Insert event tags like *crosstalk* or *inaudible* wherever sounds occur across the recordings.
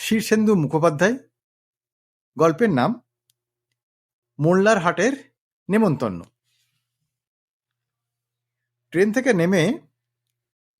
শীর্ষেন্দু মুখোপাধ্যায়, গল্পের নাম মোল্লার হাটের নেমন্তন্ন। ট্রেন থেকে নেমে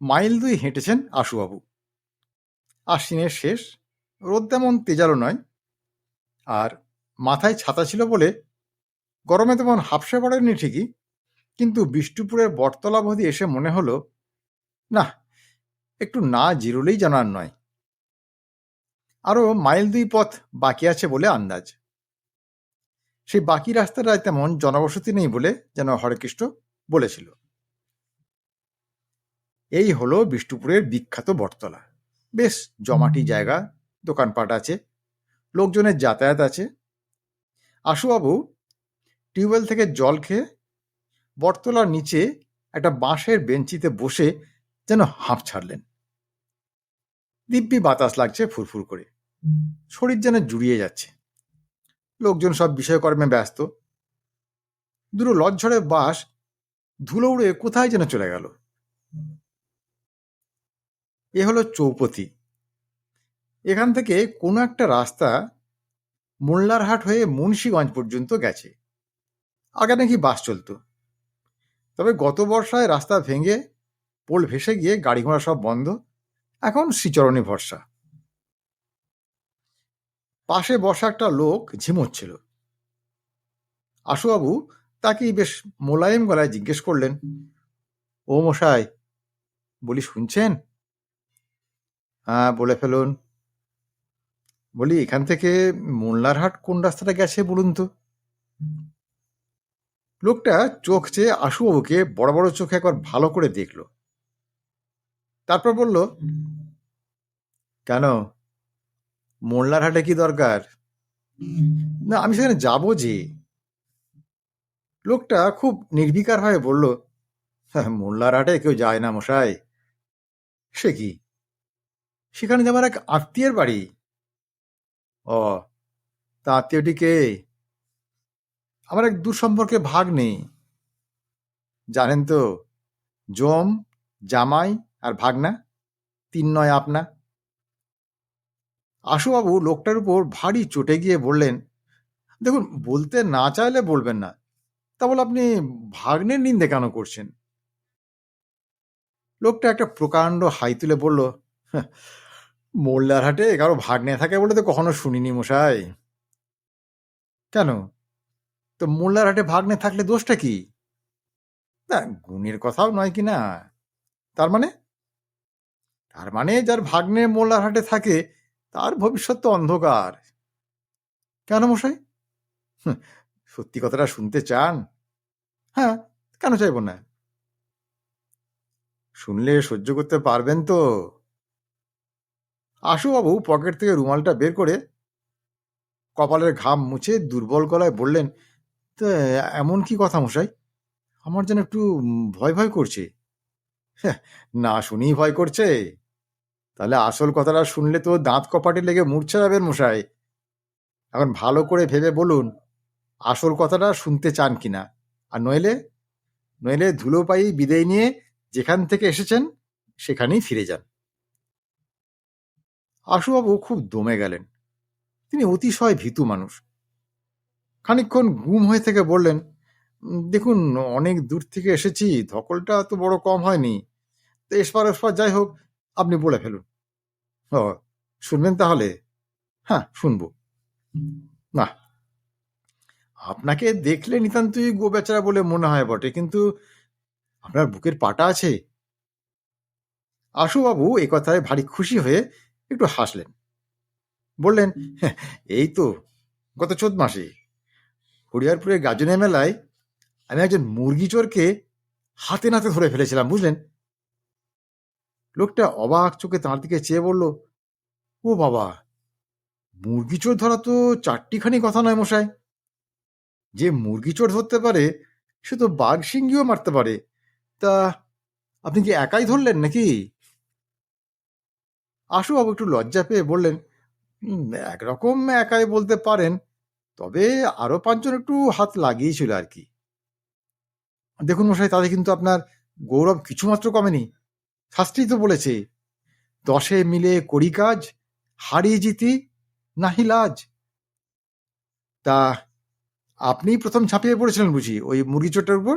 মাইল দুই হেঁটেছেন আশুবাবু। আশ্বিনের শেষ, রোদ তেমন তেজালো নয়। আর মাথায় ছাতা ছিল বলে গরমে তেমন হাফসে পড়েনি ঠিকই। কিন্তু বিষ্ণুপুরের বটতলা অবধি এসে মনে হলো না একটু না জিরোলেই জানার নয়। আরও মাইল দুই পথ বাকি আছে বলে আন্দাজ। সেই বাকি রাস্তাটায় তেমন জনবসতি নেই বলে যেন হরেকৃষ্ণ বলেছিল। এই হলো বিষ্ণুপুরের বিখ্যাত বটতলা। বেশ জমাটি জায়গা, দোকানপাট আছে, লোকজনের যাতায়াত আছে। আশুবাবু টিউবওয়েল থেকে জল খেয়ে বটতলার নিচে একটা বাঁশের বেঞ্চিতে বসে যেন হাঁপ ছাড়লেন। দিব্যি বাতাস লাগছে ফুরফুর করে। শরীর যেন জুড়িয়ে যাচ্ছে। লোকজন সব বিষয়কর্মে ব্যস্ত। দুটো লজ্ঝড়ে বাস ধুলো উড়ে কোথায় যেন চলে গেল। এ হলো চৌপতি এখান থেকে কোনো একটা রাস্তা মোল্লারহাট হয়ে মুন্সীগঞ্জ পর্যন্ত গেছে। আগে নাকি বাস চলতো। তবে গত বর্ষায় রাস্তা ভেঙে পোল ভেসে গিয়ে গাড়ি ঘোড়া সব বন্ধ। এখন শ্রীচরণী ভরসা। পাশে বসা একটা লোক ঝিমোচ্ছিল। আশুবাবু তাকেই বেশ মোলায়েম গলায় জিজ্ঞেস করলেন, ও মশাই, বলি শুনছেন? হ্যাঁ বলে ফেলুন। বলি, এখান থেকে মোল্লারহাট কোন রাস্তাটা গেছে বলুন তো? লোকটা চোখ চেয়ে আশুবাবুকে বড় বড় চোখে একবার ভালো করে দেখল। তারপর বলল কেন? মোল্লার হাটে কি দরকার? না, আমি সেখানে যাব যে। লোকটা খুব নির্বিকার হয়ে বলল হ্যাঁ মোল্লার হাটে কেউ যায় না মশাই। সে কি? সেখানে যাবার এক আত্মীয়ের বাড়ি। ও, তা আত্মীয়টি কে? আমার এক সম্পর্কে ভাগ নেই। জানেন তো, জম, জামাই আর ভাগনা তিন নয় আপনা। আশুবাবু লোকটার উপর ভারী চটে গিয়ে বললেন, দেখুন, বলতে না চাইলে বলবেন না। তা বলে আপনি ভাগ্নের নিন্দে কেন করছেন? লোকটা একটা প্রকাণ্ড হাই তুলে বলল মোল্লার হাটে কারও ভাগ্নে থাকে বলে তো কখনো শুনিনি মশাই। কেন? তো মোল্লার হাটে ভাগ্নে থাকলে দোষটা কি? না, গুণের কথাও নয় কি না? তার মানে? তার মানে যার ভাগ্নে মোল্লার হাটে থাকে তার ভবিষ্যৎ তো অন্ধকার। কেন মশাই? সত্যি কথাটা শুনতে চান? হ্যাঁ কেন চাইব না? শুনলে সহ্য করতে পারবেন তো? আশুবাবু পকেট থেকে রুমালটা বের করে কপালের ঘাম মুছে দুর্বল গলায় বললেন তো এমন কি কথা মশাই? আমার যেন একটু ভয় ভয় করছে। হ্যাঁ, না শুনেই ভয় করছে। তাহলে আসল কথাটা শুনলে তো দাঁত কপাটে লেগে মূর্ছা যাবেন মশাই এখন ভালো করে ভেবে বলুন, আসল কথাটা শুনতে চান কিনা। আর নইলে নইলে ধুলো পাই বিদায় নিয়ে যেখান থেকে এসেছেন, সেখানেই ফিরে যান। আশুবাবু খুব দমে গেলেন। তিনি অতিশয় ভীতু মানুষ। খানিকক্ষণ গুম হয়ে থেকে বললেন, দেখুন, অনেক দূর থেকে এসেছি, ধকলটা তো বড় কম হয়নি। তো এসপার ওসপার যাই হোক আপনি বলে ফেলুন। ও শুনবেন তাহলে? হ্যাঁ শুনব। না। আপনাকে দেখলে নিতান্তই গো বেচারা বলে মনে হয় বটে কিন্তু আপনার বুকের পাটা আছে। আশুবাবু এ কথায় ভারী খুশি হয়ে একটু হাসলেন। বললেন "হ্যাঁ, এই তো গত চোদ্দ মাসে। হরিয়ারপুরের গাজনের মেলায় আমি একজন মুরগি চোরকে হাতে নাতে ধরে ফেলেছিলাম বুঝলেন? লোকটা অবাক চোখে তাঁর দিকে চেয়ে বলল, ও বাবা, মুরগি চোর ধরা তো চারটিখানি কথা নয় মশাই। যে মুরগি চোর ধরতে পারে, সে তো বাঘ সিংহিও মারতে পারে। তা আপনি কি একাই ধরলেন নাকি? আশু বাবু একটু লজ্জা পেয়ে বললেন একরকম একাই বলতে পারেন, তবে আরও পাঁচজন একটু হাত লাগিয়েছিল আর কি। দেখুন মশাই, তাতে কিন্তু আপনার গৌরব কিছুমাত্র কমেনি। শাস্ত্রী তো বলেছে, দশে মিলে করি কাজ, হারিয়ে জিতি নাহি লাজ। তা আপনি প্রথম ঝাঁপিয়ে পড়েছিলেন বুঝি, ওই মুরগি চোরটার উপর?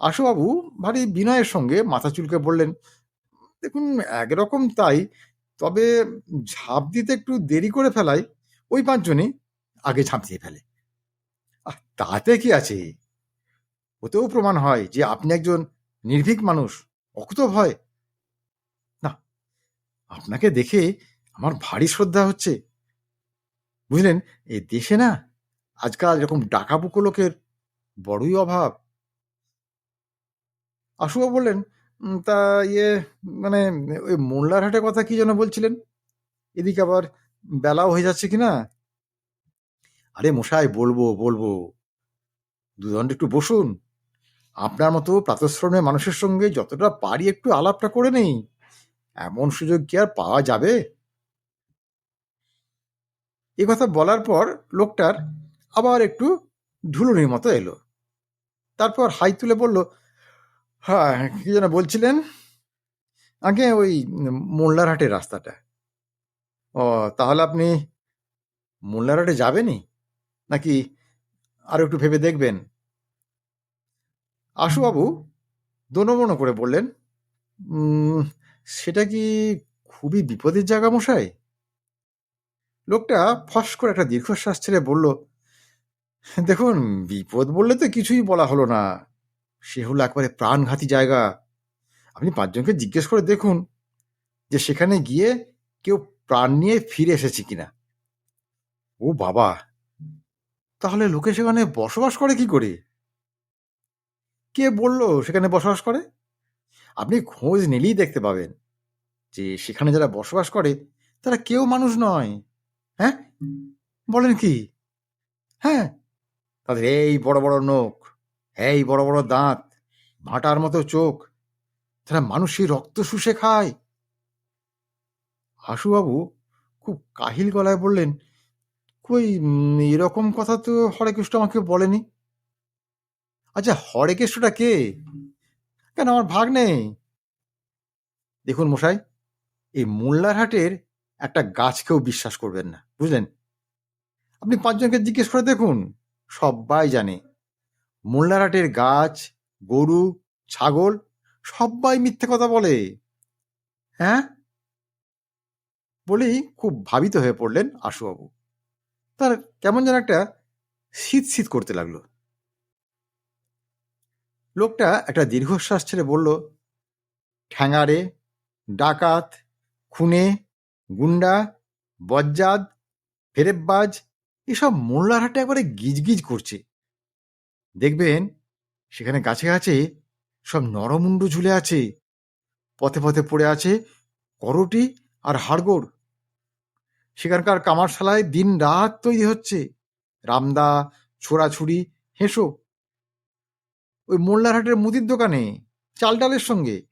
আশুবাবু ভারী বিনয়ের সঙ্গে মাথা চুলকে বললেন, দেখুন, একরকম তাই, তবে ঝাঁপ দিতে একটু দেরি করে ফেলায় ওই পাঁচজনই আগে ঝাঁপ দিয়ে ফেলে তাতে কি আছে? ওতেও প্রমাণ হয় যে আপনি একজন নির্ভীক মানুষ। অকুত ভয় না, আপনাকে দেখে আমার ভারী শ্রদ্ধা হচ্ছে। বুঝলেন, এ দেশে না আজকাল এরকম ডাকাবুকো লোকের বড়ই অভাব। আশুবা বললেন তা ইয়ে মানে ওই মোল্লারহাটের কথা কি যেন বলছিলেন? এদিকে আবার বেলাও হয়ে যাচ্ছে কিনা? আরে মশাই, বলব বলব। দুদণ্ড একটু বসুন। আপনার মতো প্রাতঃশ্রমে মানুষের সঙ্গে যতটা পারি একটু আলাপটা করে নেই। এমন সুযোগ কি আর পাওয়া যাবে? এ কথা বলার পর লোকটার আবার একটু ঢুলুনির মতো এলো। তারপর হাই তুলে বলল হ্যাঁ কি যেন বলছিলেন? আগে ওই মোল্লারহাটের রাস্তাটা। ও, তাহলে আপনি মোল্লারহাটে যাবেনই? নাকি আর একটু ভেবে দেখবেন? আশুবাবু দোনমনো করে বললেন সেটা কি খুবই বিপদের জায়গা মশাই? লোকটা ফস করে একটা দীর্ঘশ্বাস ছেড়ে বলল দেখুন বিপদ বললে তো কিছুই বলা হলো না। সে হলো একবারে প্রাণঘাতী জায়গা। আপনি পাঁচজনকে জিজ্ঞেস করে দেখুন যে সেখানে গিয়ে কেউ প্রাণ নিয়ে ফিরে এসেছে কিনা। ও বাবা! তাহলে লোকে সেখানে বসবাস করে কি করে? কে বলল সেখানে বসবাস করে? আপনি খোঁজ নিলেই দেখতে পাবেন যে সেখানে যারা বসবাস করে, তারা কেউ মানুষ নয়। হ্যাঁ? বলেন কি? হ্যাঁ? তাদের এই বড় বড় নখ, এই বড় বড় দাঁত, ভাটার মতো চোখ, তারা মানুষের রক্ত শুষে খায়। হাসুবাবু খুব কাহিল গলায় বললেন, কই এরকম কথা তো হরেকৃষ্ণ আমাকে বলেনি। আচ্ছা হরেকৃষ্ণটা কে? কেন আমার ভাগ নেই? দেখুন মশাই, এই মোল্লার হাটের একটা গাছকেও বিশ্বাস করবেন না, বুঝলেন? আপনি পাঁচজনকে জিজ্ঞেস করে দেখুন সবাই জানে। মোল্লার হাটের গাছ, গরু, ছাগল সবাই মিথ্যে কথা বলে। হ্যাঁ? বলেই খুব ভাবিত হয়ে পড়লেন আশুবাবু। তার কেমন যেন একটা শীত শীত করতে লাগল। লোকটা একটা দীর্ঘশ্বাস ছেড়ে বলল, ঠ্যাঙারে, ডাকাত, খুনে, গুন্ডা বজ্জাদ ফেরেববাজ, এসব মোল্লার হাটে একবারে গিজগিজ করছে। দেখবেন, সেখানে গাছে গাছে সব নরমুন্ডু ঝুলে আছে, পথে পথে পড়ে আছে করটি আর হাড়গোড়। সেখানকার কামারশালায় দিন রাত তৈরি হচ্ছে। রামদা, ছোড়াছুড়ি, হেসো ওই মোল্লারহাটের মুদির দোকানে চাল ডালের সঙ্গে,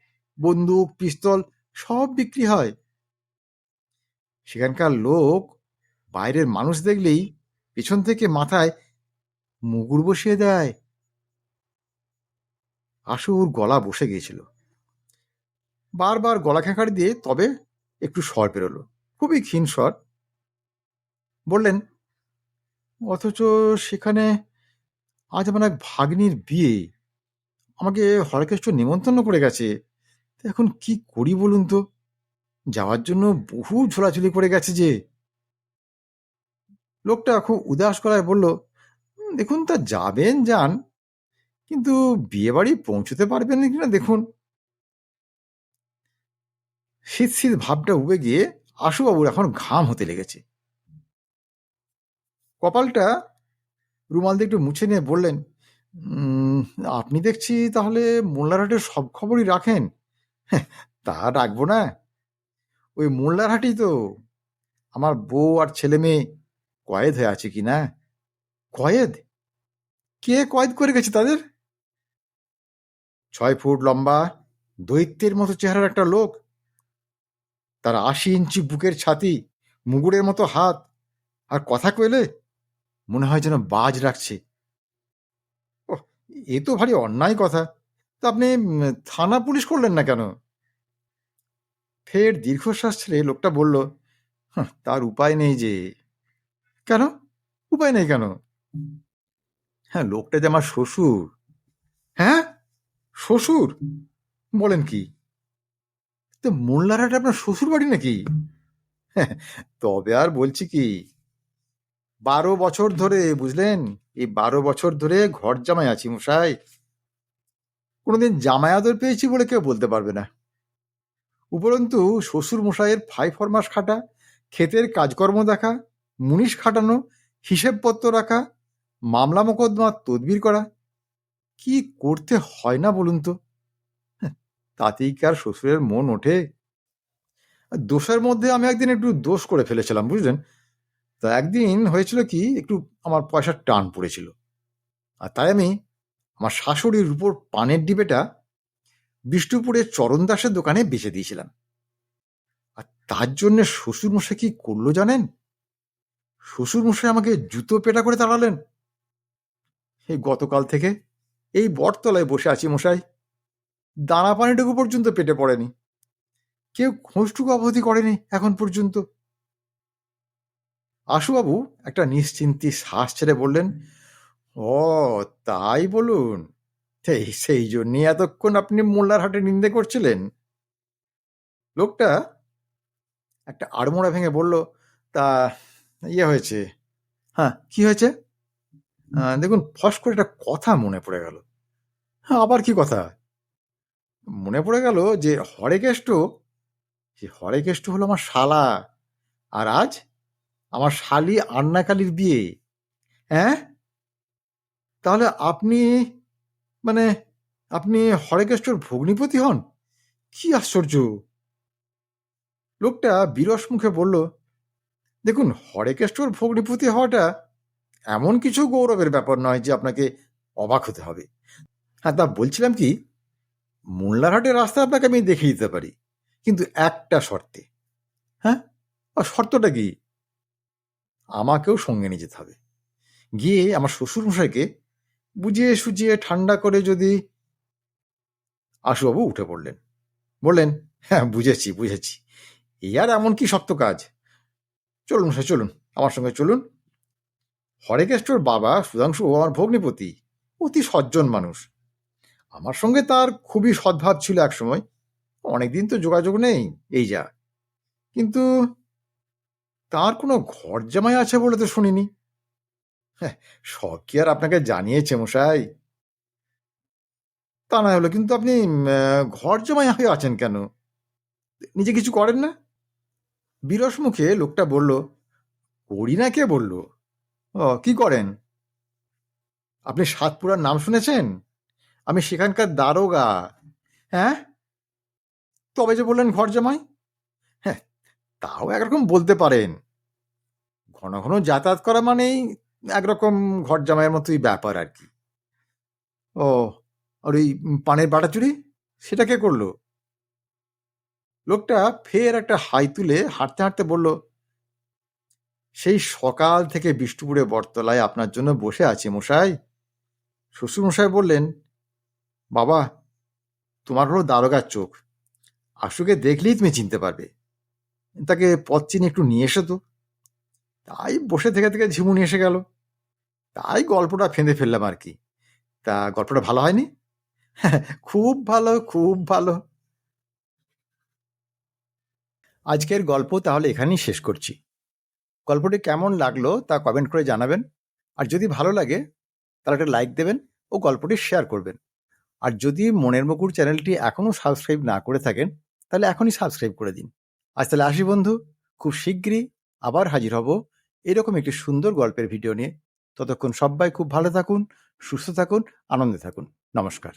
বন্দুক, পিস্তল সব বিক্রি হয়। সেখানকার লোক বাইরের মানুষ দেখলেই পেছন থেকে মাথায় মুগুর বসিয়ে দেয়। আশুর গলা বসে গিয়েছিল। বারবার গলা খেঁকারি দিয়ে তবে একটু স্বর বেরোলো খুবই ক্ষীণ স্বর। বললেন, অথচ সেখানে আজ আমার এক ভাগ্নির বিয়ে। আমাকে হরকেষ্ট নিমন্ত্রণ করে গেছে। এখন কি করি বলুন তো? যাওয়ার জন্য বহু ঝোলাঝুলি করে গেছে যে। লোকটা খুব উদাস করায় বলল দেখুন তা যাবেন, যান। কিন্তু বিয়ে বাড়ি পৌঁছতে পারবেন কিনা দেখুন? শীত শীত ভাবটা উবে গিয়ে আশুবাবুর এখন ঘাম হতে লেগেছে। কপালটা রুমাল দিয়ে একটু মুছে নিয়ে বললেন "উম, আপনি দেখছি তাহলে মোল্লারহাটের সব খবরই রাখেন। *laughs* তা রাখব না। ওই মোল্লারহাটই তো আমার বউ আর ছেলে মেয়ে কয়েদ হয়ে আছে কি না? কয়েদ? কে কয়েদ করে গেছে তাদের? ছয় ফুট লম্বা দৈত্যের মতো চেহারার একটা লোক। তার আশি ইঞ্চি বুকের ছাতি মুগুরের মতো হাত। আর কথা কইলে মনে হয় যেন বাজ রাখছে। এ তো ভারী অন্যায় কথা। তা আপনি থানা পুলিশ করলেন না কেন? ফের দীর্ঘশ্বাস ছেড়ে লোকটা বলল "হাহ, তার উপায় নেই যে। কেন? উপায় নেই কেন? হ্যাঁ লোকটা যে আমার শ্বশুর। হ্যাঁ? শ্বশুর? বলেন কি? তো মোল্লারহাট আপনার শ্বশুর বাড়ি নাকি? হ্যাঁ, তবে আর বলছি কি বারো বছর ধরে বুঝলেন? এই বারো বছর ধরে ঘর জামাই আছি মশাই। কোনোদিন জামাই পেয়েছি বলে কেউ বলতে পারবে না। উপরন্তু শ্বশুর মশাইয়ের ফাই ফরমাস খাটা ক্ষেতের কাজকর্ম দেখা মুনিশ খাটানো হিসেবপত্র রাখা মামলা মোকদ্দমা তদবির করা। কি করতে হয় না বলুন তো? হ্যাঁ, তাতেই কি আর শ্বশুরের মন ওঠে? দোষের মধ্যে আমি একদিন একটু দোষ করে ফেলেছিলাম বুঝলেন? তা একদিন হয়েছিল কি, একটু আমার পয়সার টান পড়েছিল। আর তাই আমি আমার শাশুড়ির উপর পানের ডিবেটা বিষ্ণুপুরের চরণ দাসের দোকানে বেচে দিয়েছিলাম। আর তার জন্য শ্বশুরমশাই কি করল জানেন? শ্বশুরমশাই আমাকে জুতো পেটা করে তাড়ালেন। এই গতকাল থেকে এই বটতলায় বসে আছি মশাই। দানা পানিটুকু পর্যন্ত পেটে পড়েনি। কেউ খোঁজটুকু অবধি করেনি এখন পর্যন্ত। আশুবাবু একটা নিশ্চিন্তি শ্বাস ছেড়ে বললেন, ও, তাই বলুন। সেই সেই জন্যই এতক্ষণ আপনি মোল্লার হাটে নিন্দে করছিলেন? লোকটা একটা আড়মোড়া ভেঙে বলল, তা ইয়ে হয়েছে। হ্যাঁ কি হয়েছে? দেখুন, ফস করে একটা কথা মনে পড়ে গেল। হ্যাঁ আবার কি কথা? মনে পড়ে গেল যে হরেকেষ্ট যে হরেকেষ্ট হলো আমার শালা। আর আজ আমার শালি আন্নাকালির বিয়ে। হ্যাঁ তাহলে আপনি মানে আপনি হরেকেষ্টর ভগ্নিপতি হন? কি আশ্চর্য! লোকটা বিরস মুখে বলল, দেখুন, হরেকেষ্টর ভগ্নিপতি হওয়াটা এমন কিছু গৌরবের ব্যাপার নয় যে আপনাকে অবাক হতে হবে। হ্যাঁ তা বলছিলাম কি মোল্লারহাটের রাস্তা আপনাকে আমি দেখিয়ে দিতে পারি। কিন্তু একটা শর্তে। হ্যাঁ? শর্তটা কি? আমাকেও সঙ্গে নিয়ে যেতে হবে। গিয়ে আমার শ্বশুর মশাইকে বুঝিয়ে সুজিয়ে ঠান্ডা করে যদি আশুবাবু উঠে পড়লেন। বললেন হ্যাঁ বুঝেছি বুঝেছি। এই আর এমন কি শক্ত কাজ? চলুন মশাই, চলুন, আমার সঙ্গে চলুন। হরেকেষ্টর বাবা, সুধাংশু আমার ভগ্নিপতি, অতি সজ্জন মানুষ। আমার সঙ্গে তার খুবই সদ্ভাব ছিল একসময়। অনেকদিন তো যোগাযোগ নেই, এই যা। কিন্তু তার কোনো ঘর জামাই আছে বলে তো শুনিনি। হ্যাঁ আর আপনাকে জানিয়েছে মশাই? তা না হলো কিন্তু আপনি ঘর জামাই হয়ে আছেন কেন? নিজে কিছু করেন না? বিরস মুখে লোকটা বলল, করি না কে? বলল, ও, কি করেন? আপনি সাতপুরার নাম শুনেছেন? আমি সেখানকার দারোগা। হ্যাঁ? তবে যে বললেন ঘর জামাই তাও একরকম বলতে পারেন। ঘন ঘন যাতায়াত করা মানেই একরকম ঘর জামাইয়ের মতোই ব্যাপার আর কি। ও, আর ওই পানের বাটা চুরি? সেটা কে করল? লোকটা ফের একটা হাই তুলে হাঁটতে হাঁটতে বলল, সেই সকাল থেকে বিষ্ণুপুরে বটতলায় আপনার জন্য বসে আছি মশাই। শ্বশুর মশাই বললেন, বাবা, তোমার হলো দারোগার চোখ। আশুকে দেখলেই তুমি চিনতে পারবে। তাকে পথ চিনি একটু নিয়ে এসো তো। তাই বসে থেকে থেকে ঝিমুনি এসে গেল। তাই গল্পটা ফেঁদে ফেললাম আর কি। তা গল্পটা ভালো হয়নি? *laughs* খুব ভালো খুব ভালো। আজকের গল্প তাহলে এখানেই শেষ করছি। গল্পটি কেমন লাগল তা কমেন্ট করে জানাবেন। আর যদি ভালো লাগে, তাহলে একটা লাইক দেবেন ও গল্পটি শেয়ার করবেন। আর যদি মনের মুকুর চ্যানেলটি এখনও সাবস্ক্রাইব না করে থাকেন, তাহলে এখনই সাবস্ক্রাইব করে দিন। আজ তাহলে আসি বন্ধু। খুব শীঘ্রই আবার হাজির হব এরকম একটি সুন্দর গল্পের ভিডিও নিয়ে। ততক্ষণ সবাই খুব ভালো থাকুন, সুস্থ থাকুন, আনন্দে থাকুন। নমস্কার।